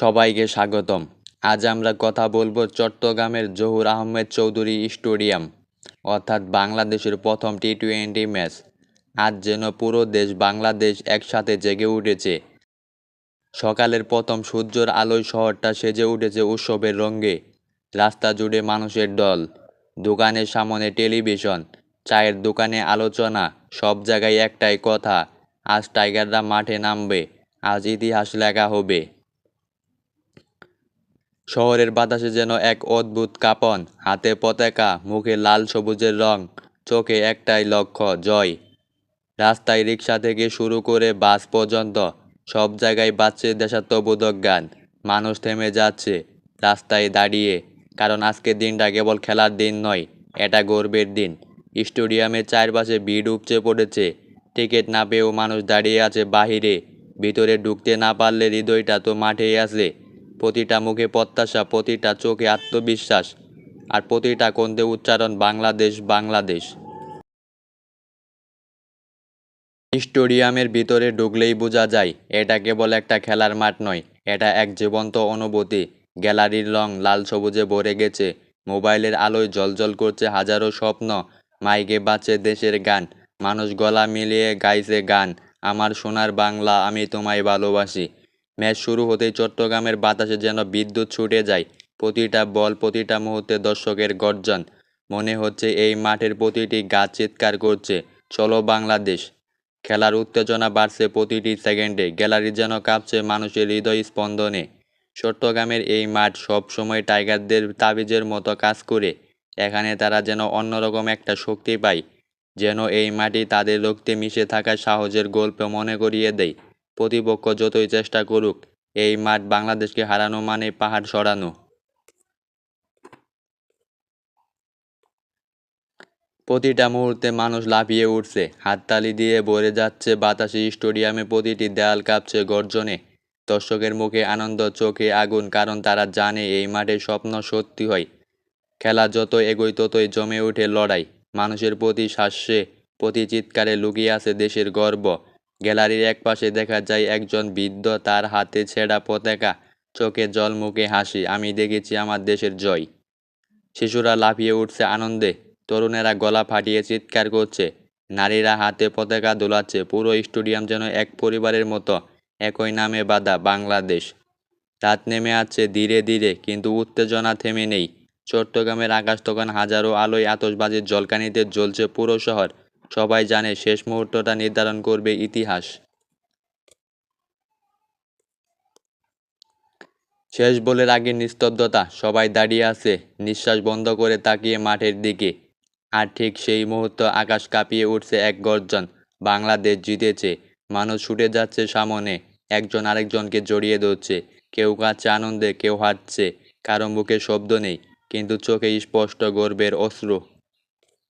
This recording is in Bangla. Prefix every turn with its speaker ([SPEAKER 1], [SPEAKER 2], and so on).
[SPEAKER 1] সবাইকে স্বাগতম। আজ আমরা কথা বলব চট্টগ্রামের জহুর আহমেদ চৌধুরী স্টেডিয়াম, অর্থাৎ বাংলাদেশের প্রথম টি টোয়েন্টি ম্যাচ। আজ যেন পুরো দেশ বাংলাদেশ একসাথে জেগে উঠেছে। সকালের প্রথম সূর্যের আলোয় শহরটা সেজে উঠেছে উৎসবের রঙে। রাস্তা জুড়ে মানুষের দল, দোকানের সামনে টেলিভিশন, চায়ের দোকানে আলোচনা, সব জায়গায় একটাই কথা, আজ টাইগাররা মাঠে নামবে, আজ ইতিহাস লেখা হবে। শহরের বাতাসে যেন এক অদ্ভুত কাঁপন, হাতে পতাকা, মুখে লাল সবুজের রং, চোখে একটাই লক্ষ্য, জয়। রাস্তায় রিক্সা থেকে শুরু করে বাস পর্যন্ত সব জায়গায় বাজছে দেশাত্মবোধক গান। মানুষ থেমে যাচ্ছে রাস্তায় দাঁড়িয়ে, কারণ আজকের দিনটা কেবল খেলার দিন নয়, এটা গর্বের দিন। স্টেডিয়ামের চারপাশে ভিড় উপচে পড়েছে, টিকিট না পেয়েও মানুষ দাঁড়িয়ে আছে বাহিরে, ভিতরে ঢুকতে না পারলে হৃদয়টা তো মাঠেই আছে প্রতিটা মুখে প্রত্যাশা, প্রতিটা চোখে আত্মবিশ্বাস আর প্রতিটা কন্দে উচ্চারণ বাংলাদেশ বাংলাদেশ। স্টেডিয়ামের ভিতরে ঢুকলেই বোঝা যায়, এটা কেবল একটা খেলার মাঠ নয়, এটা এক জীবন্ত অনুভূতি। গ্যালারির রং লাল সবুজে ভরে গেছে, মোবাইলের আলোয় জলজল করছে হাজারো স্বপ্ন, মাইকে বাজছে দেশের গান, মানুষ গলা মিলিয়ে গাইছে গান, আমার সোনার বাংলা আমি তোমায় ভালোবাসি। ম্যাচ শুরু হতেই চট্টগ্রামের বাতাসে যেন বিদ্যুৎ ছুটে যায়। প্রতিটা বল প্রতিটা মুহূর্তে দর্শকের গর্জন। মনে হচ্ছে এই মাঠের প্রতিটি গাছ চিৎকার করছে, চলো বাংলাদেশ। খেলার উত্তেজনা বাড়ছে প্রতিটি সেকেন্ডে, গ্যালারি যেন কাঁপছে মানুষের হৃদয় স্পন্দনে। চট্টগ্রামের এই মাঠ সবসময় টাইগারদের তাবিজের মতো কাজ করে, এখানে তারা যেন অন্যরকম একটা শক্তি পায়, যেন এই মাটি তাদের রক্তে মিশে থাকা সাহসের গল্প মনে করিয়ে দেয়। প্রতিপক্ষ যতই চেষ্টা করুক, এই মাঠ বাংলাদেশকে হারানো মানে পাহাড় সরানো। প্রতিটা মুহূর্তে মানুষ লাফিয়ে উঠছে, হাততালি দিয়ে ভরে যাচ্ছে বাতাসে, স্টেডিয়ামে প্রতিটি দেয়াল কাঁপছে গর্জনে। দর্শকের মুখে আনন্দ, চোখে আগুন, কারণ তারা জানে এই মাঠে স্বপ্ন সত্যি হয়। খেলা যত এগোয় ততই জমে ওঠে লড়াই। মানুষের প্রতি শ্বাসে, প্রতি চিৎকারে লুকিয়ে আছে দেশের গর্ব। গ্যালারির একপাশে দেখা যায় একজন বৃদ্ধ তার হাতে ছেঁড়া পতাকা, চোখে জল, মুখে হাসি। আমি দেখেছি আমার দেশের জয়। শিশুরা লাফিয়ে উঠছে আনন্দে। তরুণেরা গলা ফাটিয়ে চিৎকার করছে। নারীরা হাতে পতাকা দোলাচ্ছে। পুরো স্টেডিয়াম যেন এক পরিবারের মতো, একই নামে বাঁধা বাংলাদেশ। রাত নেমে আছে ধীরে ধীরে, কিন্তু উত্তেজনা থেমে নেই। চট্টগ্রামের আকাশ তখন হাজারো আলোয় আতসবাজির জলকানিতে জ্বলছে পুরো শহর। সবাই জানে শেষ মুহূর্তটা নির্ধারণ করবে ইতিহাস। শেষ বলের আগে নিস্তব্ধতা, সবাই দাঁড়িয়ে আছে, নিঃশ্বাস বন্ধ করে তাকিয়ে মাঠের দিকে। আর ঠিক সেই মুহূর্ত আকাশ কাঁপিয়ে উঠছে এক গর্জন, বাংলাদেশ জিতেছে, মানুষ ছুটে যাচ্ছে সামনে, একজন আরেকজনকে জড়িয়ে ধরছে, কেউ কাঁদছে আনন্দে, কেউ হাঁটছে, কারও মুখে শব্দ নেই, কিন্তু চোখে স্পষ্ট গর্বের অশ্রু।